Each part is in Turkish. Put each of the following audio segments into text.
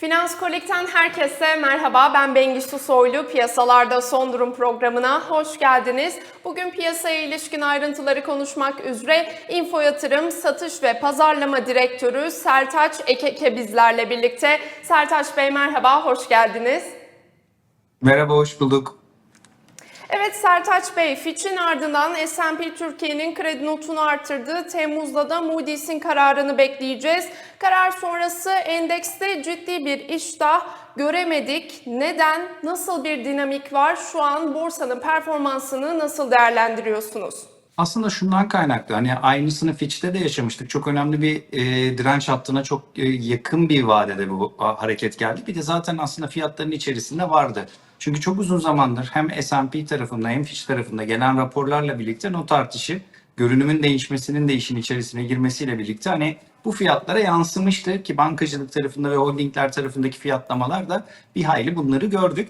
Finans Kolik'ten herkese merhaba. Ben Bengisu Soylu. Piyasalarda son durum programına hoş geldiniz. Bugün piyasaya ilişkin ayrıntıları konuşmak üzere Info Yatırım Satış ve Pazarlama Direktörü Sertaç Ekeke bizlerle birlikte. Sertaç Bey merhaba, hoş geldiniz. Merhaba, hoş bulduk. Evet Sertaç Bey, Fitch'in ardından S&P Türkiye'nin kredi notunu arttırdı. Temmuz'da da Moody's'in kararını bekleyeceğiz. Karar sonrası endekste ciddi bir iştah göremedik. Neden? Nasıl bir dinamik var? Şu an borsanın performansını nasıl değerlendiriyorsunuz? Aslında şundan kaynaklı hani aynısını Fitch'te de yaşamıştık. Çok önemli bir e, direnç hattına çok e, yakın bir vadede bu hareket geldi. Bir de zaten aslında fiyatların içerisinde vardı. Çünkü çok uzun zamandır hem S&P tarafında hem Fitch tarafında gelen raporlarla birlikte not artışı görünümün değişmesinin de işin içerisine girmesiyle birlikte hani bu fiyatlara yansımıştı ki bankacılık tarafında ve holdingler tarafındaki fiyatlamalar da bir hayli bunları gördük.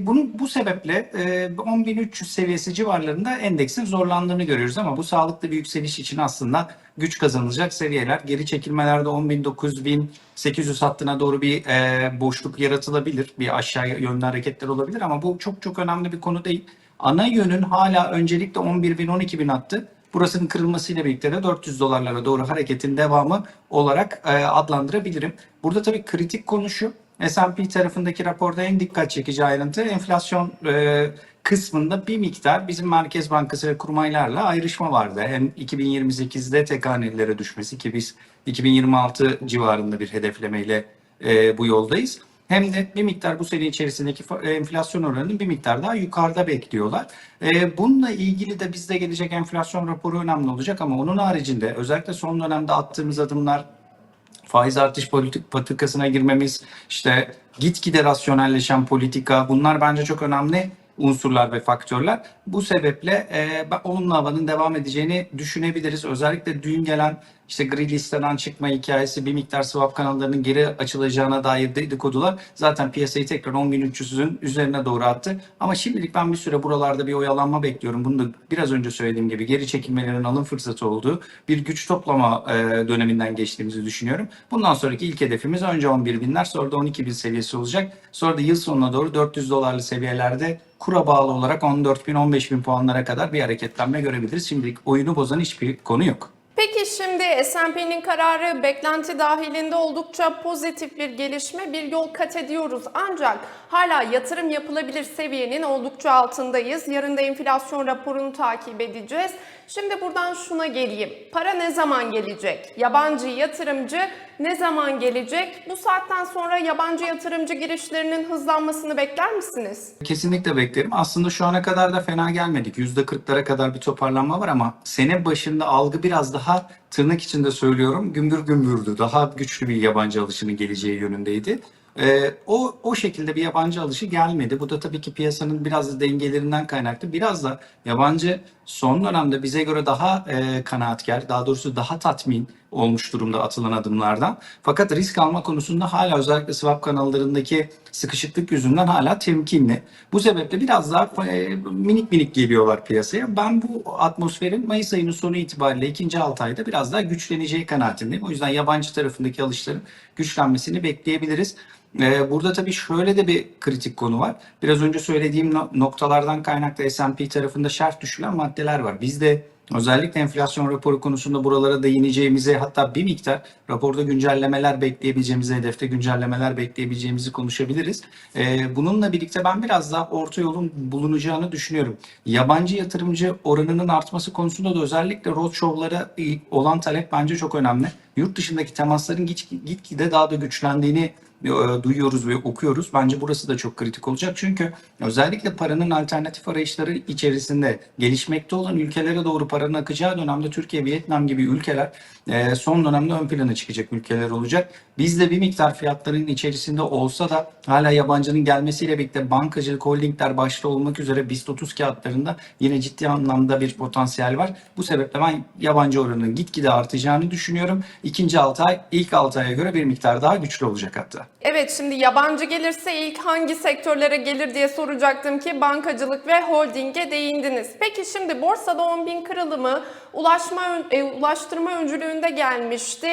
Bunu bu sebeple e, 10.300 seviyesi civarlarında endeksin zorlandığını görüyoruz ama bu sağlıklı bir yükseliş için aslında güç kazanılacak seviyeler. Geri çekilmelerde 10.000-9.800 hattına doğru bir e, boşluk yaratılabilir. Bir aşağı yönlü hareketler olabilir ama bu çok çok önemli bir konu değil. Ana yönün hala öncelikle 11.000-12.000 hattı. Burasının kırılmasıyla birlikte de 400 dolarlara doğru hareketin devamı olarak e, adlandırabilirim. Burada tabii kritik konu şu. S&P tarafındaki raporda en dikkat çekici ayrıntı enflasyon e, kısmında bir miktar bizim Merkez Bankası ve kurmaylarla ayrışma vardı. Hem 2028'de tek hanelilere düşmesi ki biz 2026 civarında bir hedeflemeyle e, bu yoldayız. Hem de bir miktar bu sene içerisindeki enflasyon oranının bir miktar daha yukarıda bekliyorlar. E, bununla ilgili de bizde gelecek enflasyon raporu önemli olacak ama onun haricinde özellikle son dönemde attığımız adımlar faiz artış politik patikasına girmemiz, işte gitgide rasyonelleşen politika bunlar bence çok önemli unsurlar ve faktörler. Bu sebeple e, olumlu havanın devam edeceğini düşünebiliriz. Özellikle dün gelen işte gri listeden çıkma hikayesi bir miktar swap kanallarının geri açılacağına dair dedikodular zaten piyasayı tekrar 10.300'ün üzerine doğru attı. Ama şimdilik ben bir süre buralarda bir oyalanma bekliyorum. Bunu da biraz önce söylediğim gibi geri çekilmelerin alım fırsatı olduğu bir güç toplama e, döneminden geçtiğimizi düşünüyorum. Bundan sonraki ilk hedefimiz önce 11.000'ler sonra da 12.000 seviyesi olacak. Sonra da yıl sonuna doğru 400 dolarlı seviyelerde kura bağlı olarak 14.000-15.000 puanlara kadar bir hareketlenme görebiliriz. Şimdilik oyunu bozan hiçbir konu yok. Peki şimdi S&P'nin kararı beklenti dahilinde oldukça pozitif bir gelişme, bir yol kat ediyoruz. Ancak hala yatırım yapılabilir seviyenin oldukça altındayız. Yarın da enflasyon raporunu takip edeceğiz. Şimdi buradan şuna geleyim. Para ne zaman gelecek? Yabancı yatırımcı ne zaman gelecek? Bu saatten sonra yabancı yatırımcı girişlerinin hızlanmasını bekler misiniz? Kesinlikle beklerim. Aslında şu ana kadar da fena gelmedik. %40'lara kadar bir toparlanma var ama sene başında algı biraz daha tırnak içinde söylüyorum gümbür gümbürdü. Daha güçlü bir yabancı alışının geleceği yönündeydi. Ee, o o şekilde bir yabancı alışı gelmedi. Bu da tabii ki piyasanın biraz da dengelerinden kaynaklı. Biraz da yabancı son dönemde bize göre daha e, kanaatkar, daha doğrusu daha tatmin olmuş durumda atılan adımlardan. Fakat risk alma konusunda hala özellikle swap kanallarındaki sıkışıklık yüzünden hala temkinli. Bu sebeple biraz daha e, minik minik geliyorlar piyasaya. Ben bu atmosferin Mayıs ayının sonu itibariyle ikinci 6 ayda biraz daha güçleneceği kanaatindeyim. O yüzden yabancı tarafındaki alışların güçlenmesini bekleyebiliriz. Ee, Burada tabii şöyle de bir kritik konu var. Biraz önce söylediğim no- noktalardan kaynaklı S&P tarafında şerh düşülen maddeler var. Bizde özellikle enflasyon raporu konusunda buralara değineceğimize hatta bir miktar raporda güncellemeler bekleyebileceğimizi, hedefte güncellemeler bekleyebileceğimizi konuşabiliriz. Ee, Bununla birlikte ben biraz daha orta yolun bulunacağını düşünüyorum. Yabancı yatırımcı oranının artması konusunda da özellikle roadshow'lara olan talep bence çok önemli. Yurt dışındaki temasların git- gitgide daha da güçlendiğini duyuyoruz ve okuyoruz. Bence burası da çok kritik olacak. Çünkü özellikle paranın alternatif arayışları içerisinde gelişmekte olan ülkelere doğru paranın akacağı dönemde Türkiye, Vietnam gibi ülkeler e, son dönemde ön plana çıkacak ülkeler olacak. Biz de bir miktar fiyatların içerisinde olsa da hala yabancının gelmesiyle birlikte bankacılık, holdingler başta olmak üzere BIST 30 kağıtlarında yine ciddi anlamda bir potansiyel var. Bu sebeple ben yabancı oranının gitgide artacağını düşünüyorum. İkinci 6 ay ilk 6 aya göre bir miktar daha güçlü olacak hatta. Evet şimdi yabancı gelirse ilk hangi sektörlere gelir diye soracaktım ki bankacılık ve holdinge değindiniz. Peki şimdi borsada 10 bin kırılımı ulaşma, e, ulaştırma öncülüğünde gelmişti.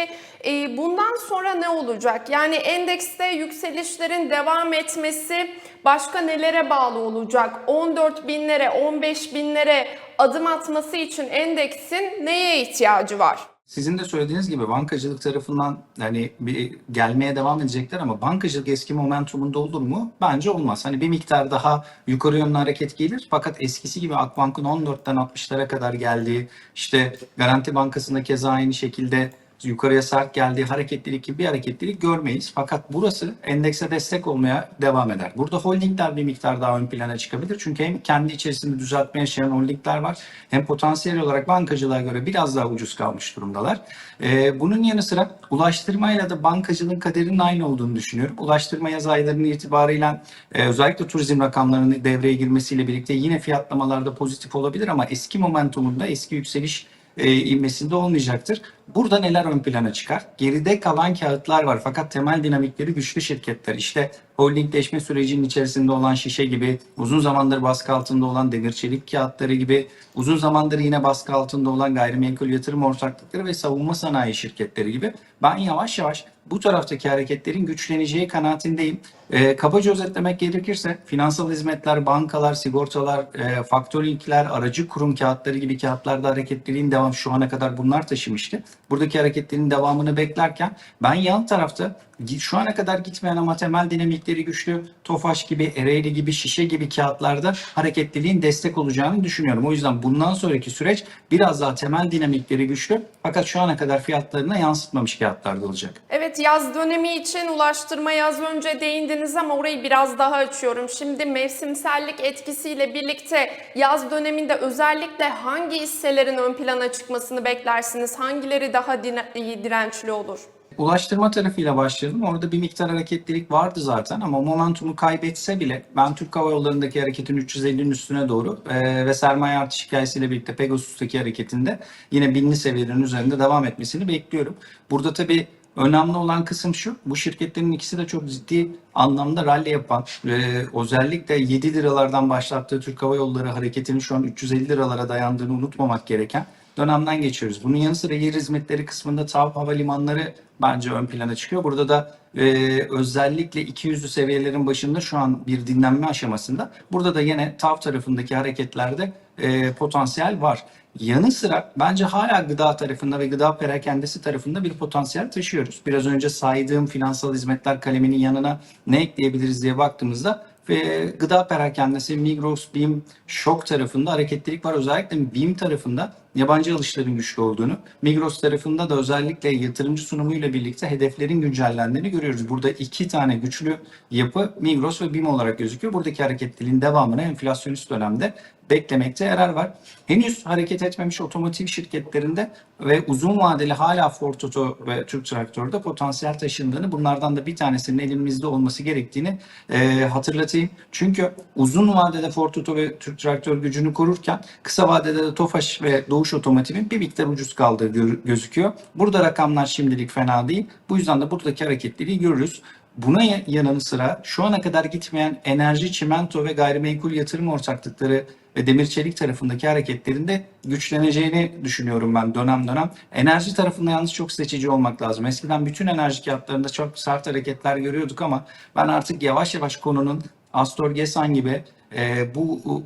E, bundan sonra ne olacak? Yani endekste yükselişlerin devam etmesi başka nelere bağlı olacak? 14 binlere 15 binlere adım atması için endeksin neye ihtiyacı var? Sizin de söylediğiniz gibi bankacılık tarafından hani bir gelmeye devam edecekler ama bankacılık eski momentumunda olur mu? Bence olmaz. Hani bir miktar daha yukarı yönlü hareket gelir fakat eskisi gibi Akbank'ın 14'ten 60'lara kadar geldiği işte Garanti Bankası'nda keza aynı şekilde yukarıya sert geldiği hareketlilik gibi bir hareketlilik görmeyiz. Fakat burası endekse destek olmaya devam eder. Burada holdingler bir miktar daha ön plana çıkabilir. Çünkü hem kendi içerisinde düzeltme yaşayan holdingler var hem potansiyel olarak bankacılığa göre biraz daha ucuz kalmış durumdalar. Ee, bunun yanı sıra ulaştırmayla da bankacılığın kaderinin aynı olduğunu düşünüyorum. Ulaştırma yaz aylarının itibariyle e, özellikle turizm rakamlarının devreye girmesiyle birlikte yine fiyatlamalarda pozitif olabilir ama eski momentumunda eski yükseliş e, ivmesinde olmayacaktır. Burada neler ön plana çıkar? Geride kalan kağıtlar var fakat temel dinamikleri güçlü şirketler. İşte holdingleşme sürecinin içerisinde olan şişe gibi, uzun zamandır baskı altında olan demir çelik kağıtları gibi, uzun zamandır yine baskı altında olan gayrimenkul yatırım ortaklıkları ve savunma sanayi şirketleri gibi ben yavaş yavaş bu taraftaki hareketlerin güçleneceği kanaatindeyim. E, kabaca özetlemek gerekirse finansal hizmetler, bankalar, sigortalar, e, faktörlükler, aracı kurum kağıtları gibi kağıtlarda hareketliliğin devam şu ana kadar bunlar taşımıştı. Buradaki hareketlerin devamını beklerken ben yan tarafta şu ana kadar gitmeyen ama temel dinamikleri güçlü Tofaş gibi, Ereğli gibi, Şişe gibi kağıtlarda hareketliliğin destek olacağını düşünüyorum. O yüzden bundan sonraki süreç biraz daha temel dinamikleri güçlü fakat şu ana kadar fiyatlarına yansıtmamış kağıtlarda olacak. Evet yaz dönemi için ulaştırma yaz önce değindiniz ama orayı biraz daha açıyorum. Şimdi mevsimsellik etkisiyle birlikte yaz döneminde özellikle hangi hisselerin ön plana çıkmasını beklersiniz? Hangileri daha dirençli olur? Ulaştırma tarafıyla başlayalım. Orada bir miktar hareketlilik vardı zaten ama momentumu kaybetse bile ben Türk Hava Yolları'ndaki hareketin 350'nin üstüne doğru e, ve sermaye artış hikayesiyle birlikte Pegasus'taki hareketinde yine binli seviyelerin üzerinde devam etmesini bekliyorum. Burada tabii Önemli olan kısım şu, bu şirketlerin ikisi de çok ciddi anlamda rally yapan ve özellikle 7 liralardan başlattığı Türk Hava Yolları hareketinin şu an 350 liralara dayandığını unutmamak gereken dönemden geçiyoruz. Bunun yanı sıra yer hizmetleri kısmında TAV havalimanları bence ön plana çıkıyor. Burada da e, özellikle 200'lü seviyelerin başında şu an bir dinlenme aşamasında. Burada da yine TAV tarafındaki hareketlerde e, potansiyel var. Yanı sıra bence hala gıda tarafında ve gıda perakendesi tarafında bir potansiyel taşıyoruz. Biraz önce saydığım finansal hizmetler kaleminin yanına ne ekleyebiliriz diye baktığımızda ve gıda perakendesi Migros, BİM, Şok tarafında hareketlilik var. Özellikle BİM tarafında yabancı alışların güçlü olduğunu, Migros tarafında da özellikle yatırımcı sunumuyla birlikte hedeflerin güncellendiğini görüyoruz. Burada iki tane güçlü yapı Migros ve BİM olarak gözüküyor. Buradaki hareketliliğin devamını enflasyonist dönemde beklemekte yarar var. Henüz hareket etmemiş otomotiv şirketlerinde ve uzun vadeli hala Ford Oto ve Türk Traktör'de potansiyel taşındığını bunlardan da bir tanesinin elimizde olması gerektiğini e, hatırlatayım. Çünkü uzun vadede Ford Oto ve Türk Traktör gücünü korurken kısa vadede de Tofaş ve Doğuş Otomotiv'in bir miktar ucuz kaldığı gözüküyor. Burada rakamlar şimdilik fena değil. Bu yüzden de buradaki hareketliliği görürüz. Buna ya- yanı sıra şu ana kadar gitmeyen enerji, çimento ve gayrimenkul yatırım ortaklıkları ve demir çelik tarafındaki hareketlerin de güçleneceğini düşünüyorum ben dönem dönem. Enerji tarafında yalnız çok seçici olmak lazım. Eskiden bütün enerji kağıtlarında çok sert hareketler görüyorduk ama ben artık yavaş yavaş konunun Astor Gesan gibi e, bu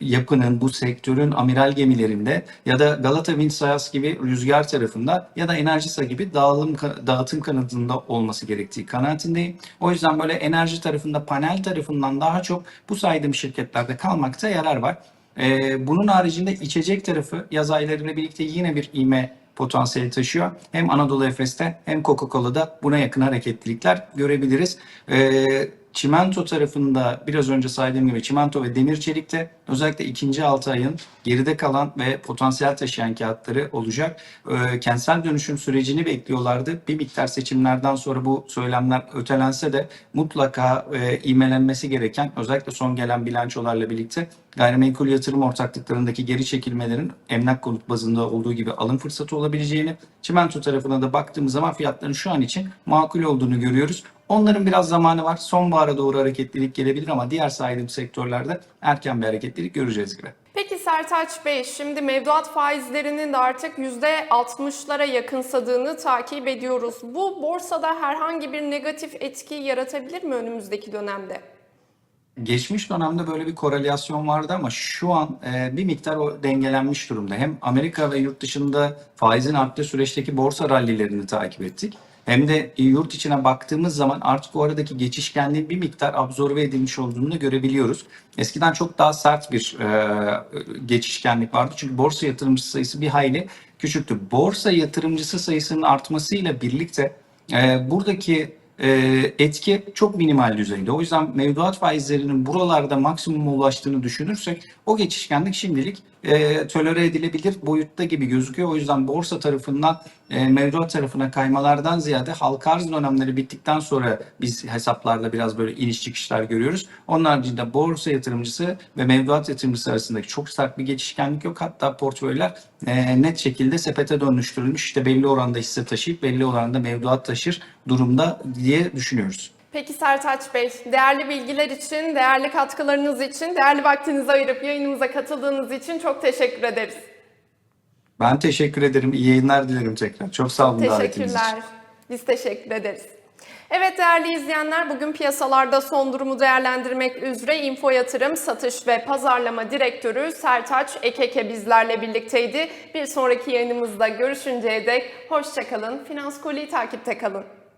yapının, bu sektörün amiral gemilerinde ya da Galata Windsayas gibi rüzgar tarafında ya da Enerjisa gibi dağılım, dağıtım kanadında olması gerektiği kanaatindeyim. O yüzden böyle enerji tarafında, panel tarafından daha çok bu saydığım şirketlerde kalmakta yarar var. Ee, bunun haricinde içecek tarafı yaz aylarıyla birlikte yine bir ivme potansiyeli taşıyor. Hem Anadolu Efes'te hem Coca-Cola'da buna yakın hareketlilikler görebiliriz. Ee, Çimento tarafında biraz önce saydığım gibi çimento ve demir çelikte özellikle ikinci 6 ayın geride kalan ve potansiyel taşıyan kağıtları olacak. Ee, kentsel dönüşüm sürecini bekliyorlardı. Bir miktar seçimlerden sonra bu söylemler ötelense de mutlaka e, ivmelenmesi gereken özellikle son gelen bilançolarla birlikte gayrimenkul yatırım ortaklıklarındaki geri çekilmelerin emlak konut bazında olduğu gibi alım fırsatı olabileceğini, çimento tarafına da baktığımız zaman fiyatların şu an için makul olduğunu görüyoruz. Onların biraz zamanı var. Sonbahara doğru hareketlilik gelebilir ama diğer saydığım sektörlerde erken bir hareketlilik göreceğiz gibi. Peki Sertaç Bey, şimdi mevduat faizlerinin de artık %60'lara yakınsadığını takip ediyoruz. Bu borsada herhangi bir negatif etki yaratabilir mi önümüzdeki dönemde? Geçmiş dönemde böyle bir korelasyon vardı ama şu an e, bir miktar o dengelenmiş durumda. Hem Amerika ve yurt dışında faizin arttığı süreçteki borsa rallilerini takip ettik. Hem de yurt içine baktığımız zaman artık o aradaki geçişkenliğin bir miktar absorbe edilmiş olduğunu görebiliyoruz. Eskiden çok daha sert bir e, geçişkenlik vardı. Çünkü borsa yatırımcısı sayısı bir hayli küçüktü. Borsa yatırımcısı sayısının artmasıyla birlikte e, buradaki e, etki çok minimal düzeyde. O yüzden mevduat faizlerinin buralarda maksimuma ulaştığını düşünürsek o geçişkenlik şimdilik e, tolere edilebilir boyutta gibi gözüküyor. O yüzden borsa tarafından e, mevduat tarafına kaymalardan ziyade halka arz dönemleri bittikten sonra biz hesaplarda biraz böyle iniş çıkışlar görüyoruz. Onun haricinde borsa yatırımcısı ve mevduat yatırımcısı arasındaki çok sert bir geçişkenlik yok. Hatta portföyler e, net şekilde sepete dönüştürülmüş. İşte belli oranda hisse taşıyıp belli oranda mevduat taşır durumda diye düşünüyoruz. Peki Sertaç Bey, değerli bilgiler için, değerli katkılarınız için, değerli vaktinizi ayırıp yayınımıza katıldığınız için çok teşekkür ederiz. Ben teşekkür ederim. İyi yayınlar dilerim tekrar. Çok sağ olun davetiniz için. Teşekkürler. Biz teşekkür ederiz. Evet değerli izleyenler bugün piyasalarda son durumu değerlendirmek üzere Info Yatırım Satış ve Pazarlama Direktörü Sertaç Ekeke bizlerle birlikteydi. Bir sonraki yayınımızda görüşünceye dek hoşçakalın. Finans Koli'yi takipte kalın.